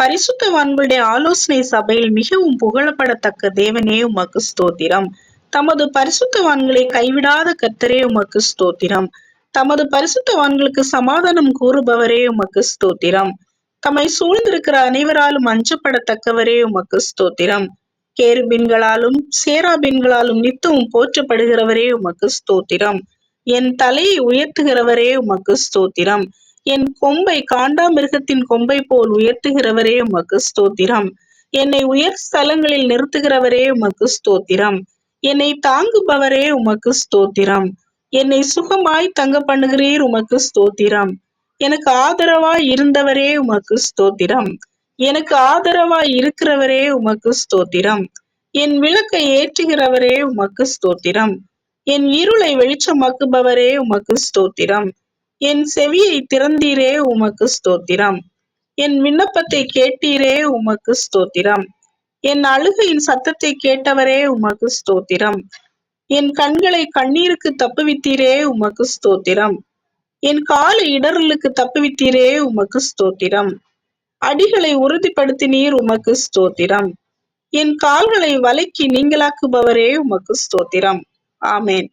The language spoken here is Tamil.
பரிசுத்தவான்களுடைய ஆலோசனை சபையில் மிகவும் புகழப்படத்தக்க தேவனே உமக்கு ஸ்தோத்திரம். தமது பரிசுத்தவான்களை கைவிடாத கர்த்தரே உமக்கு ஸ்தோத்திரம். தமது பரிசுத்தவான்களுக்கு சமாதானம் கூறுபவரே உமக்கு ஸ்தோத்திரம். தம்மை சூழ்ந்திருக்கிற அனைவராலும் அஞ்சப்படத்தக்கவரே உமக்கு ஸ்தோத்திரம். கேருபின்களாலும் சேராபின்களாலும் நித்தமும் போற்றப்படுகிறவரே உமக்கு ஸ்தோத்திரம். என் தலையை உயர்த்துகிறவரே உமக்கு ஸ்தோத்திரம். என் கொம்பை காண்டாமிருகத்தின் கொம்பை போல் உயர்த்துகிறவரே உமக்கு ஸ்தோத்திரம். என்னை உயர் ஸ்தலங்களில் நிறுத்துகிறவரே உமக்கு ஸ்தோத்திரம். என்னை தாங்குபவரே உமக்கு ஸ்தோத்திரம். என்னை சுகமாய் தங்க பண்ணுகிறீர் உமக்கு ஸ்தோத்திரம். எனக்கு ஆதரவாய் இருந்தவரே உமக்கு ஸ்தோத்திரம். எனக்கு ஆதரவாய் இருக்கிறவரே உமக்கு ஸ்தோத்திரம். என் விளக்கை ஏற்றுகிறவரே உமக்கு ஸ்தோத்திரம். என் இருளை வெளிச்சமாக்குபவரே உமக்கு ஸ்தோத்திரம். என் செவியை திறந்தீரே உமக்கு ஸ்தோத்திரம். என் விண்ணப்பத்தை கேட்டீரே உமக்கு ஸ்தோத்திரம். என் அழுகையின் சத்தத்தை கேட்டவரே உமக்கு ஸ்தோத்திரம். என் கண்களை கண்ணீருக்கு தப்புவித்தீரே உமக்கு ஸ்தோத்திரம். என் காலை இடரலுக்கு தப்புவித்தீரே உமக்கு ஸ்தோத்திரம். அடிகளை உறுதிப்படுத்தினீர் உமக்கு ஸ்தோத்திரம். என் கால்களை வலைக்கு நீங்களாக்குபவரே உமக்கு ஸ்தோத்திரம். ஆமேன்.